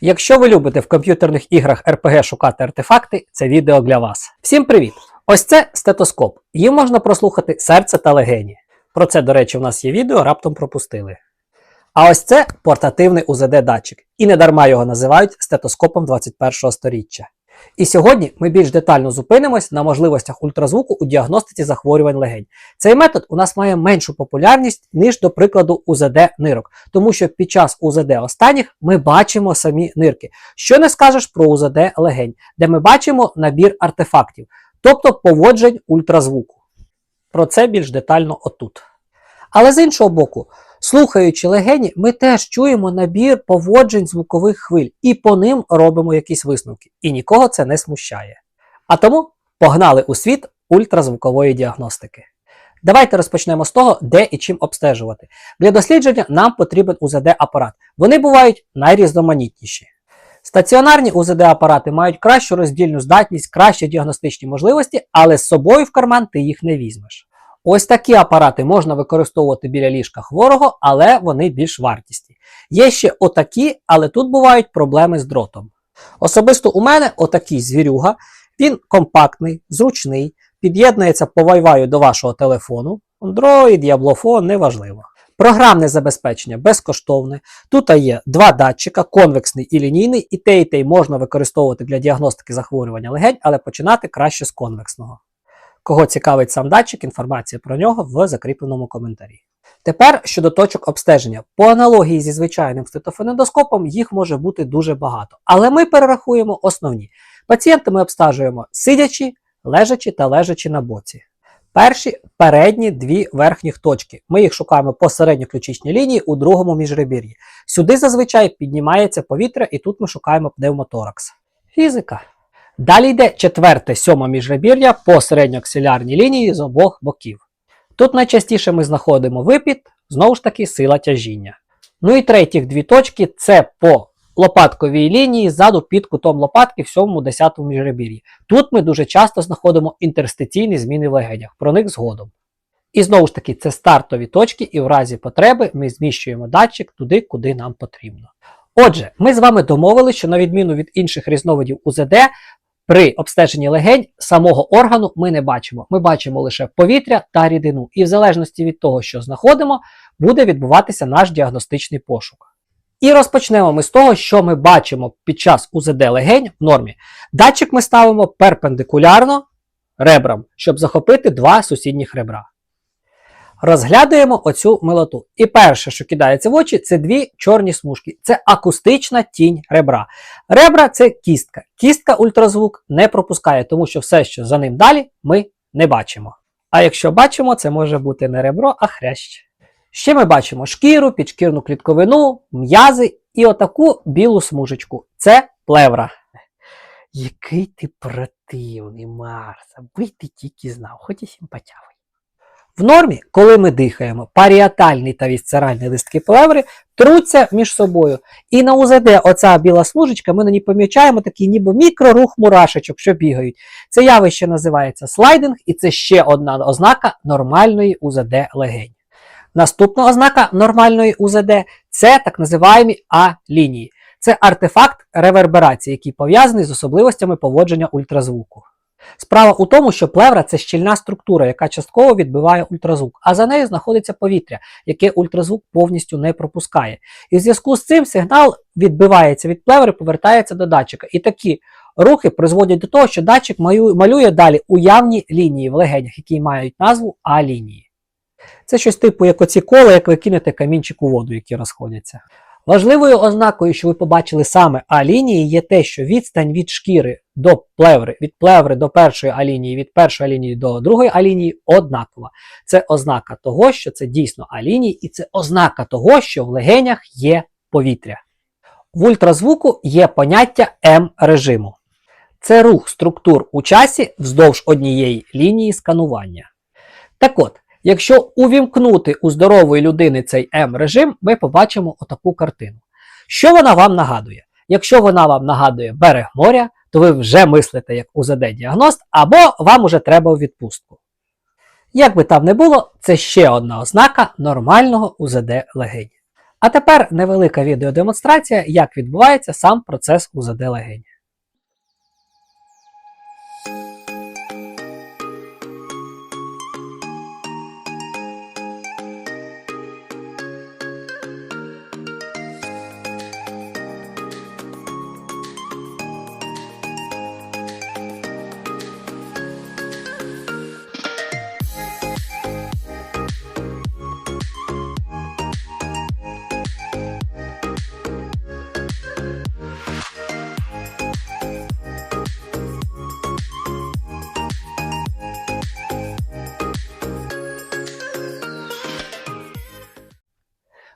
Якщо ви любите в комп'ютерних іграх RPG шукати артефакти, це відео для вас. Всім привіт! Ось це стетоскоп. Їм можна прослухати серце та легені. Про це, до речі, в нас є відео, раптом пропустили. А ось це портативний УЗД-датчик. І недарма його називають стетоскопом 21 століття. І сьогодні ми більш детально зупинимось на можливостях ультразвуку у діагностиці захворювань легень. Цей метод у нас має меншу популярність, ніж, до прикладу, УЗД нирок, тому що під час УЗД останніх ми бачимо самі нирки. Що не скажеш про УЗД легень, де ми бачимо набір артефактів, тобто поводжень ультразвуку. Про це більш детально отут. Але з іншого боку, слухаючи легені, ми теж чуємо набір поводжень звукових хвиль і по ним робимо якісь висновки. І нікого це не смущає. А тому погнали у світ ультразвукової діагностики. Давайте розпочнемо з того, де і чим обстежувати. Для дослідження нам потрібен УЗД-апарат. Вони бувають найрізноманітніші. Стаціонарні УЗД-апарати мають кращу роздільну здатність, кращі діагностичні можливості, але з собою в карман ти їх не візьмеш. Ось такі апарати можна використовувати біля ліжка хворого, але вони більш вартісні. Є ще отакі, але тут бувають проблеми з дротом. Особисто у мене отакий звірюга, він компактний, зручний, під'єднується по Wi-Fi до вашого телефону. Android, яблофон, неважливо. Програмне забезпечення безкоштовне. Тут є два датчика, конвексний і лінійний, і те, і те можна використовувати для діагностики захворювання легень, але починати краще з конвексного. Кого цікавить сам датчик, інформація про нього в закріпленому коментарі. Тепер щодо точок обстеження. По аналогії зі звичайним стетофонендоскопом їх може бути дуже багато. Але ми перерахуємо основні. Пацієнти ми обстежуємо сидячи, лежачи та лежачи на боці. Перші передні дві верхніх точки. Ми їх шукаємо по середньоключичній лінії у другому міжребір'ї. Сюди зазвичай піднімається повітря, і тут ми шукаємо пневмоторакс. Фізика. Далі йде четверте, сьоме міжребір'я по середньоаксилярній лінії з обох боків. Тут найчастіше ми знаходимо випід, знову ж таки, сила тяжіння. Ну і третіх дві точки це по лопатковій лінії ззаду під кутом лопатки в 7-10 міжребір'ї. Тут ми дуже часто знаходимо інтерстиційні зміни в легенях, про них згодом. І знову ж таки, це стартові точки, і в разі потреби ми зміщуємо датчик туди, куди нам потрібно. Отже, ми з вами домовилися, що на відміну від інших різновидів УЗД, при обстеженні легень самого органу ми не бачимо. Ми бачимо лише повітря та рідину. І в залежності від того, що знаходимо, буде відбуватися наш діагностичний пошук. І розпочнемо ми з того, що ми бачимо під час УЗД легень в нормі. Датчик ми ставимо перпендикулярно ребрам, щоб захопити два сусідніх ребра. Розглядаємо оцю милоту. І перше, що кидається в очі, це дві чорні смужки. Це акустична тінь ребра. Ребра це кістка. Кістка ультразвук не пропускає, тому що все, що за ним далі, ми не бачимо. А якщо бачимо, це може бути не ребро, а хрящ. Ще ми бачимо шкіру, підшкірну клітковину, м'язи і отаку білу смужечку. Це плевра. Який ти противний, Марс, аби ти тільки знав, хоч і симпатявий. В нормі, коли ми дихаємо, паріатальний та вісцеральний листки плеври труться між собою. І на УЗД оця біла смужечка, ми на ній помічаємо такий ніби мікрорух мурашечок, що бігають. Це явище називається слайдинг, і це ще одна ознака нормальної УЗД легень. Наступна ознака нормальної УЗД це так називаємо А-лінії. Це артефакт реверберації, який пов'язаний з особливостями поводження ультразвуку. Справа у тому, що плевра це щільна структура, яка частково відбиває ультразвук, а за нею знаходиться повітря, яке ультразвук повністю не пропускає. І в зв'язку з цим сигнал відбивається від плеври, повертається до датчика. І такі рухи призводять до того, що датчик малює далі уявні лінії в легенях, які мають назву А-лінії. Це щось типу, як оці кола, як ви кинете камінчик у воду, які розходяться. Важливою ознакою, що ви побачили саме А-лінії, є те, що відстань від шкіри до плеври, від плеври до першої А-лінії, від першої А-лінії до другої А-лінії однакова. Це ознака того, що це дійсно А-лінії, і це ознака того, що в легенях є повітря. В ультразвуку є поняття М-режиму. Це рух структур у часі вздовж однієї лінії сканування. Так от, Якщо увімкнути у здорової людини цей М-режим, ми побачимо отаку картину. Що вона вам нагадує? Якщо вона вам нагадує берег моря, то ви вже мислите як УЗД-діагност, або вам уже треба у відпустку. Як би там не було, це ще одна ознака нормального УЗД легень. А тепер невелика відеодемонстрація, як відбувається сам процес УЗД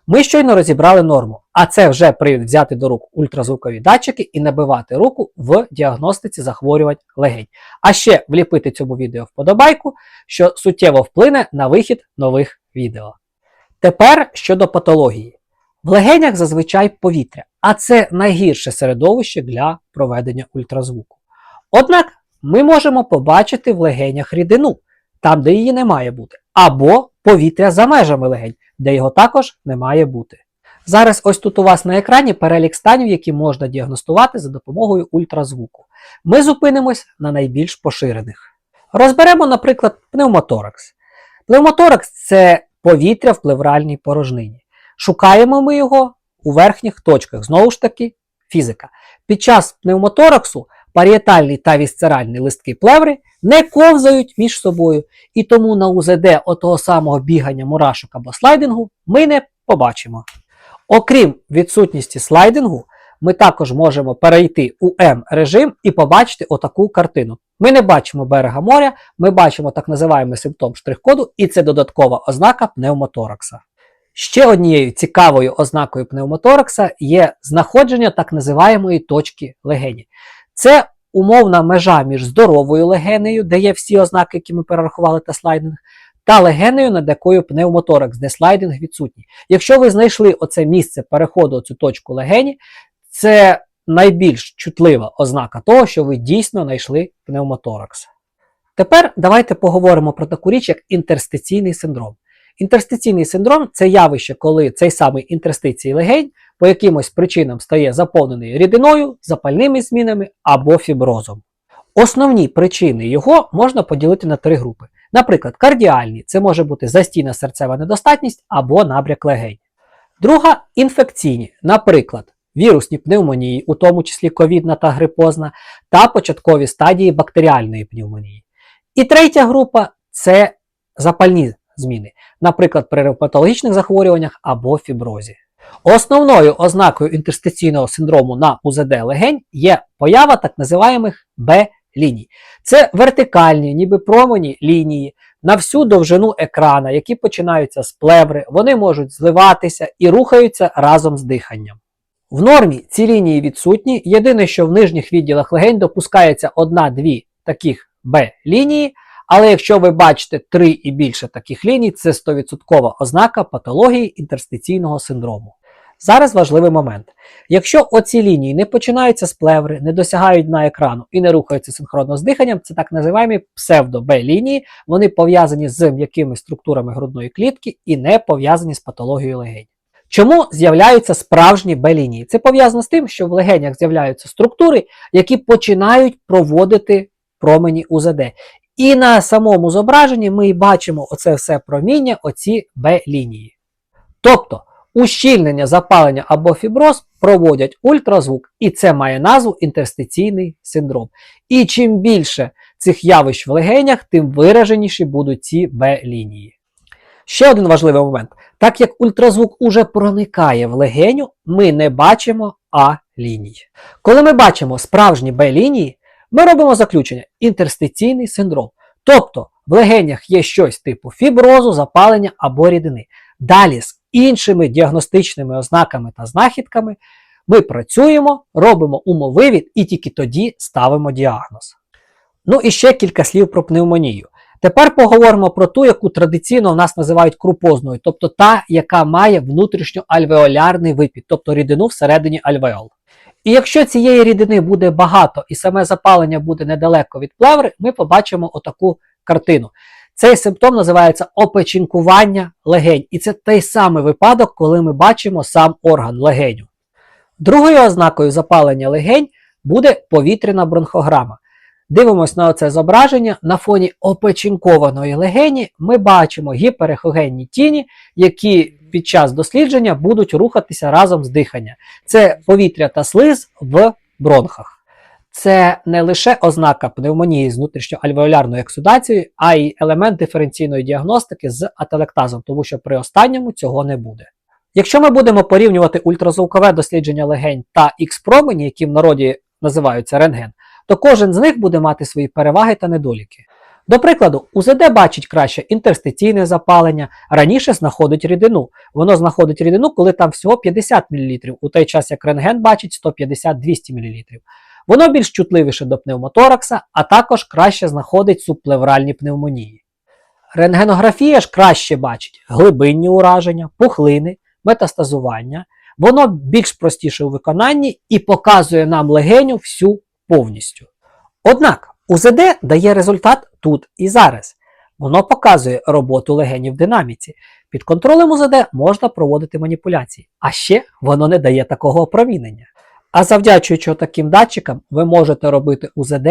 Ми щойно розібрали норму, а це вже привід взяти до рук ультразвукові датчики і набивати руку в діагностиці захворювань легень. А ще вліпити цьому відео вподобайку, що суттєво вплине на вихід нових відео. Тепер щодо патології. В легенях зазвичай повітря, а це найгірше середовище для проведення ультразвуку. Однак ми можемо побачити в легенях рідину, там, де її не має бути, або повітря за межами легень, де його також не має бути. Зараз ось тут у вас на екрані перелік станів, які можна діагностувати за допомогою ультразвуку. Ми зупинимось на найбільш поширених. Розберемо, наприклад, пневмоторакс. Пневмоторакс це повітря в плевральній порожнині. Шукаємо ми його у верхніх точках. Знову ж таки, фізика. Під час пневмотораксу паріетальні та вісцеральні листки плеври не ковзають між собою, і тому на УЗД отого самого бігання мурашок або слайдингу ми не побачимо. Окрім відсутності слайдингу, ми також можемо перейти у М-режим і побачити отаку картину. Ми не бачимо берега моря, ми бачимо так називаємо симптом штрих-коду, і це додаткова ознака пневмоторакса. Ще однією цікавою ознакою пневмоторакса є знаходження так називаємої точки легені. Це умовна межа між здоровою легенею, де є всі ознаки, які ми перерахували та слайдинг, та легенею, над якою пневмоторакс, де слайдинг відсутній. Якщо ви знайшли оце місце переходу, цю точку легені, це найбільш чутлива ознака того, що ви дійсно знайшли пневмоторакс. Тепер давайте поговоримо про таку річ, як інтерстиційний синдром. Інтерстиційний синдром це явище, коли цей самий інтерстицій легень по якимось причинам стає заповнений рідиною, запальними змінами або фіброзом. Основні причини його можна поділити на три групи. Наприклад, кардіальні це може бути застійна серцева недостатність або набряк легень. Друга інфекційні, наприклад, вірусні пневмонії, у тому числі ковідна та грипозна, та початкові стадії бактеріальної пневмонії. І третя група це запальні зміни, наприклад, при ревматологічних захворюваннях або фіброзі. Основною ознакою інтерстиційного синдрому на УЗД легень є поява так називаємих Б-ліній. Це вертикальні, ніби промені лінії на всю довжину екрана, які починаються з плеври, вони можуть зливатися і рухаються разом з диханням. В нормі ці лінії відсутні. Єдине, що в нижніх відділах легень допускається одна-дві таких Б-лінії, але якщо ви бачите три і більше таких ліній, це 100% ознака патології інтерстиційного синдрому. Зараз важливий момент. Якщо оці лінії не починаються з плеври, не досягають дна екрану і не рухаються синхронно з диханням, це так називаємо псевдо-Б-лінії, вони пов'язані з м'якими структурами грудної клітки і не пов'язані з патологією легень. Чому з'являються справжні Б-лінії? Це пов'язано з тим, що в легенях з'являються структури, які починають проводити промені УЗД. І на самому зображенні ми бачимо оце все проміння, оці Б-лінії. Тобто, ущільнення, запалення або фіброз проводять ультразвук, і це має назву інтерстиційний синдром. І чим більше цих явищ в легенях, тим вираженіші будуть ці Б-лінії. Ще один важливий момент. Так як ультразвук уже проникає в легеню, ми не бачимо А-ліній. Коли ми бачимо справжні Б-лінії, ми робимо заключення інтерстиційний синдром. Тобто в легенях є щось типу фіброзу, запалення або рідини. Далі з іншими діагностичними ознаками та знахідками ми працюємо, робимо умовивід і тільки тоді ставимо діагноз. Ну і ще кілька слів про пневмонію. Тепер поговоримо про ту, яку традиційно в нас називають крупозною, тобто та, яка має внутрішньоальвеолярний випід, тобто рідину всередині альвеол. І якщо цієї рідини буде багато і саме запалення буде недалеко від плеври, ми побачимо отаку картину. Цей симптом називається опечінкування легень, і це той самий випадок, коли ми бачимо сам орган легеню. Другою ознакою запалення легень буде повітряна бронхограма. Дивимось на це зображення. На фоні опечінкованої легені ми бачимо гіперехогенні тіні, які під час дослідження будуть рухатися разом з дихання. Це повітря та слиз в бронхах. Це не лише ознака пневмонії з внутрішньоальвеолярною ексудацією, а й елемент диференційної діагностики з ателектазом, тому що при останньому цього не буде. Якщо ми будемо порівнювати ультразвукове дослідження легень та Х-промені, які в народі називаються рентген, то кожен з них буде мати свої переваги та недоліки. До прикладу, УЗД бачить краще інтерстиційне запалення, раніше знаходить рідину. Воно знаходить рідину, коли там всього 50 мл, у той час як рентген бачить 150-200 мл. Воно більш чутливіше до пневмоторакса, а також краще знаходить субплевральні пневмонії. Рентгенографія ж краще бачить глибинні ураження, пухлини, метастазування. Воно більш простіше у виконанні і показує нам легеню всю повністю. Однак УЗД дає результат тут і зараз. Воно показує роботу легенів в динаміці. Під контролем УЗД можна проводити маніпуляції, а ще воно не дає такого опромінення. А завдячуючи таким датчикам, ви можете робити УЗД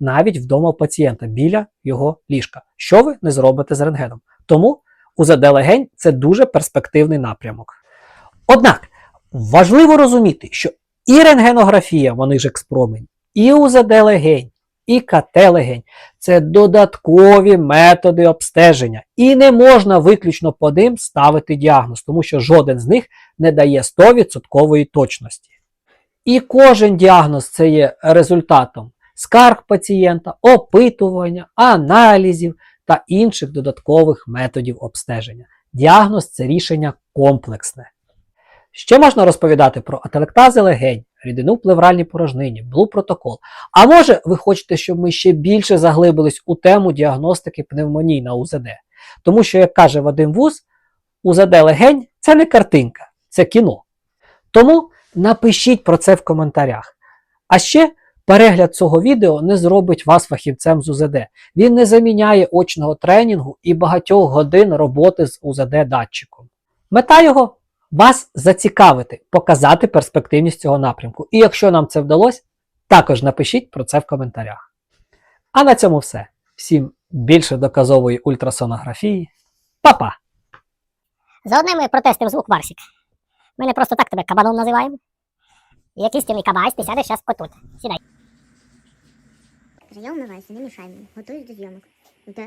навіть вдома пацієнта біля його ліжка, що ви не зробите з рентгеном. Тому УЗД легень це дуже перспективний напрямок. Однак важливо розуміти, що і рентгенографія, вони ж експромень, і УЗД легень, і КТ легень це додаткові методи обстеження, і не можна виключно по ним ставити діагноз, тому що жоден з них не дає 100% точності. І кожен діагноз це є результатом скарг пацієнта, опитування, аналізів та інших додаткових методів обстеження. Діагноз це рішення комплексне. Ще можна розповідати про ателектази легень, рідину в плевральній порожнині, блу-протокол. А може, ви хочете, щоб ми ще більше заглибились у тему діагностики пневмоній на УЗД? Тому що, як каже Вадим Вуз, УЗД легень це не картинка, це кіно. Тому напишіть про це в коментарях. А ще перегляд цього відео не зробить вас фахівцем з УЗД. Він не заміняє очного тренінгу і багатьох годин роботи з УЗД-датчиком. Мета його вас зацікавити, показати перспективність цього напрямку. І якщо нам це вдалося, також напишіть про це в коментарях. А на цьому все. Всім більше доказової ультрасонографії. Па-па! Заодно ми протестимо звук Варсік. Ми не просто так тебе кабаном називаємо. Який стільний кабась, ти сядеш зараз отут. Сідай. Я умиваюся, не мішай мені. Готуюсь до зйомок. Ну, та?